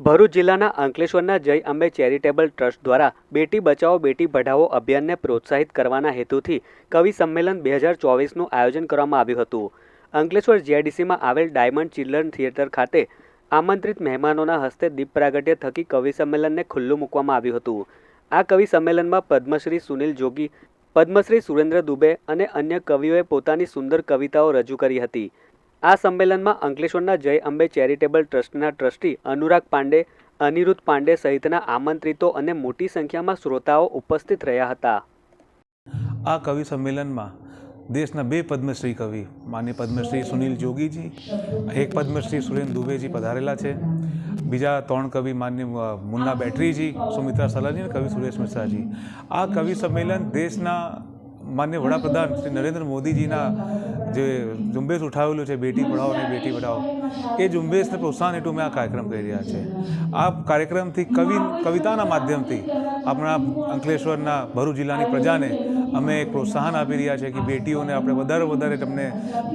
ભરૂચ જિલ્લાના અંકલેશ્વરના જય અંબે ચેરિટેબલ ટ્રસ્ટ દ્વારા બેટી બચાવો, બેટી પઢાઓ અભિયાનને પ્રોત્સાહિત કરવાના હેતુથી કવિ સંમેલન બે હજાર ચોવીસનું આયોજન કરવામાં આવ્યું હતું. અંકલેશ્વર જીઆઈડીસીમાં આવેલ ડાયમંડ ચિલ્ડ્રન થિયેટર ખાતે આમંત્રિત મહેમાનોના હસ્તે દીપ પ્રાગટ્ય થકી કવિ સંમેલનને ખુલ્લું મૂકવામાં આવ્યું હતું. આ કવિ સંમેલનમાં પદ્મશ્રી સુનિલ જોગી, પદ્મશ્રી સુરેન્દ્ર દુબે અને અન્ય કવિઓએ પોતાની સુંદર કવિતાઓ રજૂ કરી હતી. આ સંમેલનમાં અંકલેશ્વરના જય અંબે ચેરિટેબલ ટ્રસ્ટના ટ્રસ્ટી અનુરાગ પાંડે, અનિરુદ્ધ પાંડે સહિતના આમંત્રિતો અને મોટી સંખ્યામાં શ્રોતાઓ ઉપસ્થિત રહ્યા હતા. આ કવિ સંમેલનમાં દેશના બે પદ્મશ્રી કવિ, માન્ય પદ્મશ્રી સુનિલ જોગીજી, એક પદ્મશ્રી સુરેન્દ્ર દુબેજી પધારેલા છે. બીજા ત્રણ કવિ માન્ય મુન્ના બેટરીજી, સુમિત્રા સલાજી અને કવિ સુરેશ મિશ્રાજી. આ કવિ સંમેલન દેશના માન્ય વડાપ્રધાન શ્રી નરેન્દ્ર મોદીજીના જે ઝુંબેશ ઉઠાવેલું છે, બેટી પઢાઓ અને બેટી બચાવો એ ઝુંબેશને પ્રોત્સાહન હેઠળ મેં આ કાર્યક્રમ કરી રહ્યા છે. આ કાર્યક્રમથી કવિ, કવિતાના માધ્યમથી આપણા અંકલેશ્વરના ભરૂચ જિલ્લાની પ્રજાને અમે એક પ્રોત્સાહન આપી રહ્યા છે કે બેટીઓને આપણે વધારે વધારે તમને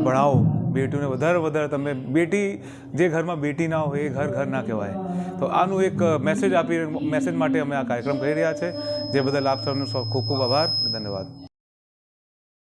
ભણાવો. બેટીઓને વધારે વધારે તમે બેટી, જે ઘરમાં બેટી ના હોય એ ઘર ઘર ના કહેવાય. તો આનું એક મેસેજ આપી મેસેજ માટે અમે આ કાર્યક્રમ કરી રહ્યા છે. જે બદલ આપ સૌનો ખૂબ ખૂબ આભાર. ધન્યવાદ.